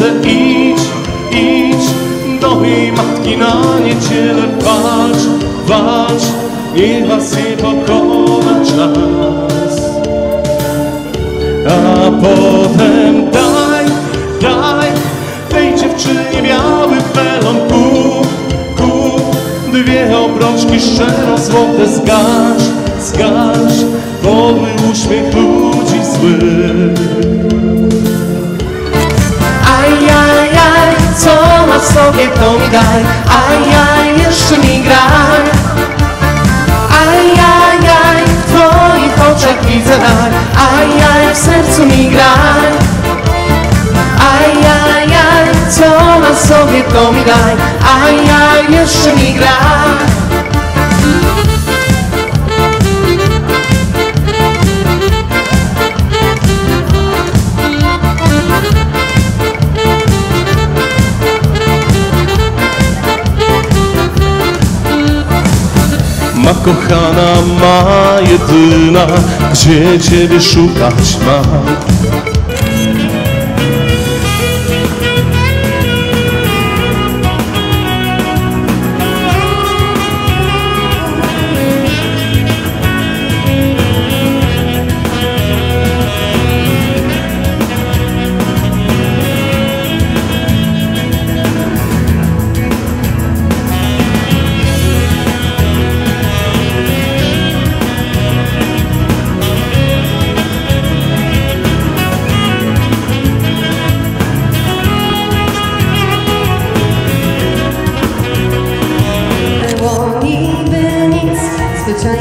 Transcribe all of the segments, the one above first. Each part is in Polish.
serce idź, idź do jej matki na niedzielę walcz, walcz, niech was nie pokona czas. A potem daj, daj tej dziewczynie biały pelon kup, kup dwie obrączki szczero złote zgasz, zgasz podły uśmiech ludzi złych. Sobie to mi daj Ajaj, jeszcze mi graj. Ajajaj, w twoich oczach widzę daj Ajaj, w sercu mi graj. Ajajaj, co ma w sobie to mi daj Ajaj, jeszcze mi graj kochana, ma jedyna, gdzie ciebie szukać mam.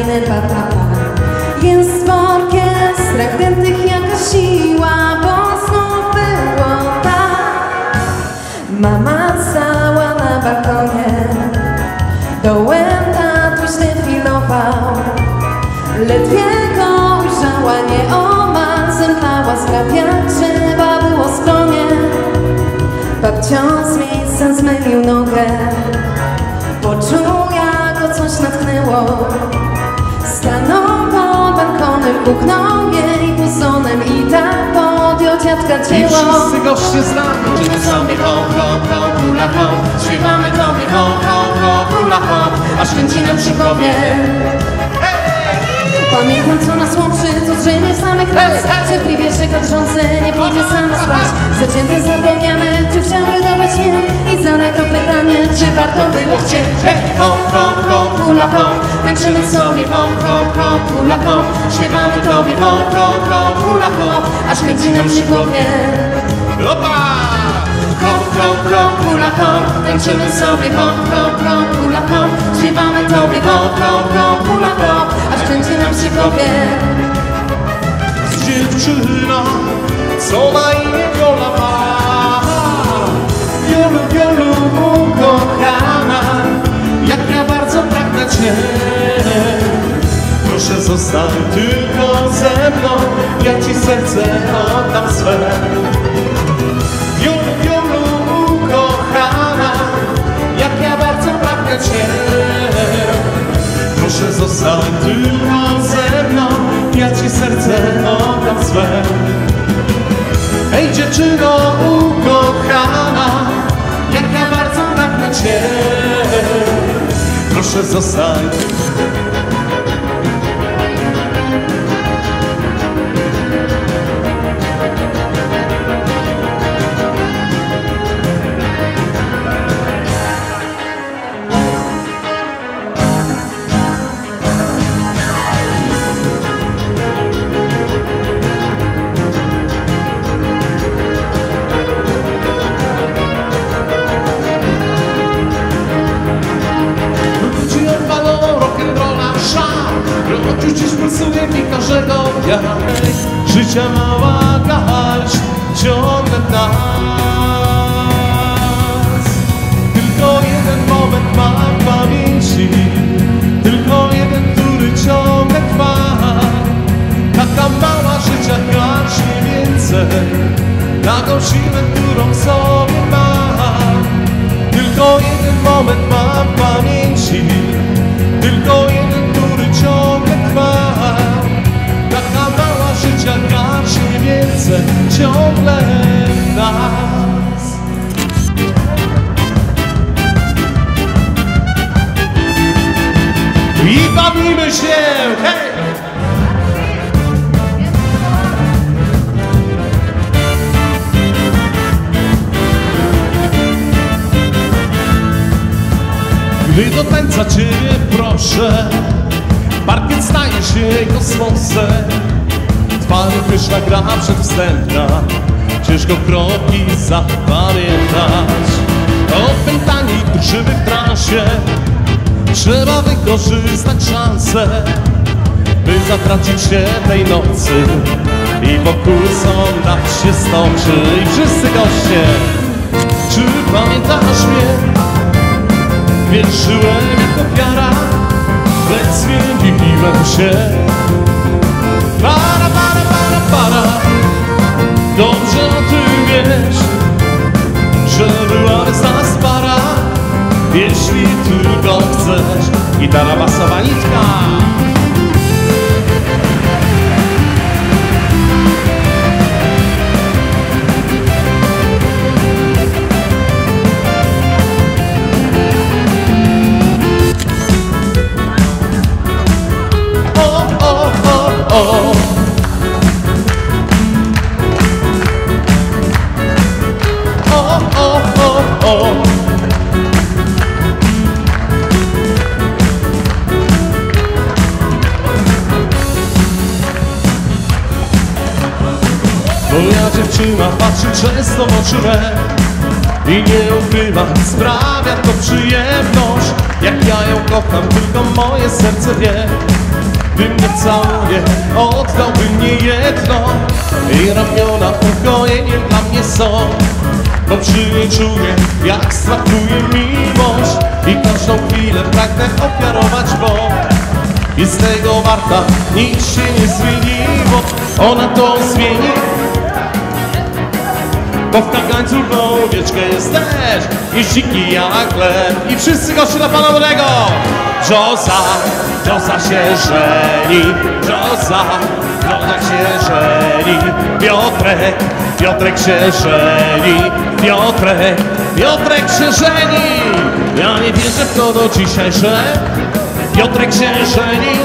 Zwyczajne papapa Jest w orkiestrach dętych siła Bo znów było tak. Mama cała na balkonie Dołem tatuś defilował Ledwie go ujrzała nieomal Zemdlała skrap jak trzeba było skronie. Babcią z miejsca zmylił nogę Poczuł jak go coś natchnęło Balkonem, puknął jej puzonem I tak podjął dziadka I dzieło wszyscy goście z nami. Idziemy sobie hop, hop, hop, hula hop Śpiewamy tobie hop, hop, hula hop Aż kręci nam głowie Pamiętam co nas łączy, co drzemie w samych raz Cierpliwie czeka drżący, nie pójdzie sama spać Zacięte, zapomniane, czy chciałby dawać nie I zaległo pytanie, czy warto było chcieć hop, hop, hop, hula hop Tańczymy sobie hop, hop, hop, hula hop Śpiewamy tobie hop, hop, hop, hula hop Aż kręci nam przy głowie Opa! Hop, hop, hop, hula hop Tańczymy sobie hop, hop, hop, hula hop Śpiewamy tobie hop, hop, hop, hula hop Kręci nam przy głowie Dziewczyna, co na imię Viola ma. Wiolu, wiolu ukochana, jak ja bardzo pragnę Cię. Proszę zostań tylko ze mną, ja Ci serce oddam swe. Wiolu, wiolu ukochana, jak ja bardzo pragnę Cię. Proszę zostań tylko ze mną, ja Ci serce oddam swe. Ej dziewczyno ukochana, jak ja bardzo pragnę Cię. Proszę zostań. Życia mała garść ciągle nas. Tylko jeden moment mam w pamięci Tylko jeden, który ciągle trwa. Taka mała życia garść nie więcej Taką siłę, którą sobie mam Tylko jeden moment Gdy do tańca Ciebie proszę Parkiet staje się kosmosem Twarzy pyszna gra przedwstępna Ciężko kroki zapamiętać. Opętani drżywy w transie Trzeba wykorzystać szansę By zatracić się tej nocy I pokusą dać się stoczy I wszyscy goście Czy pamiętasz mnie? Wierzyłem jak ofiara, lecz zmieniłem się. Gitara, bassa, walizka dziewczyna patrzy często w oczy me i nie ukrywa, sprawia to przyjemność. Jak ja ją kocham, tylko moje serce wie. Gdy mnie całuje, oddałby mnie jedno. I ramiona ukojeniem dla mnie są. Bo przy niej czuję, jak smakuje miłość. I każdą chwilę pragnę ofiarować, bo Jest tego warta, nic się nie zmieniło. Ona to zmieni bo w kagańcu wieczkę jest też I dziki jak lew I wszyscy goście dla Pana Młodego. Joza, Joza się żeni. Joza, Joza się żeni. Piotrek, Piotrek się żeni. Piotrek, Piotrek się żeni. Ja nie wierzę w to do dzisiaj, że Piotrek się żeni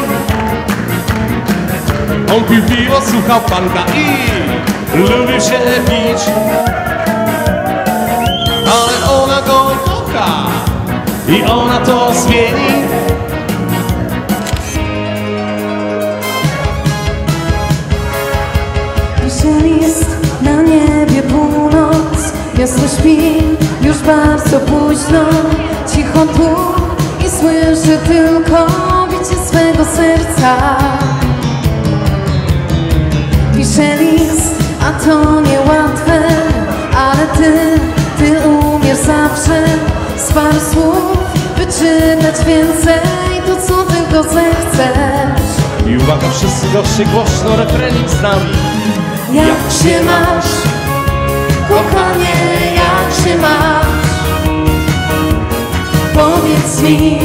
On pił piwo, słuchał panka i lubił się pić. Ale ona go kocha i ona to zmieni. Jest na niebie północ. Miasto śpi już bardzo późno. Cicho tu i słyszę tylko bicie swego serca Piszę list, a to niełatwe Ale ty, ty umiesz zawsze z paru słów Wyczytać więcej, to co tylko zechcesz I uwaga, wszyscy goście głośno refrenik z nami. Jak się masz, kochanie, jak się masz? Powiedz mi,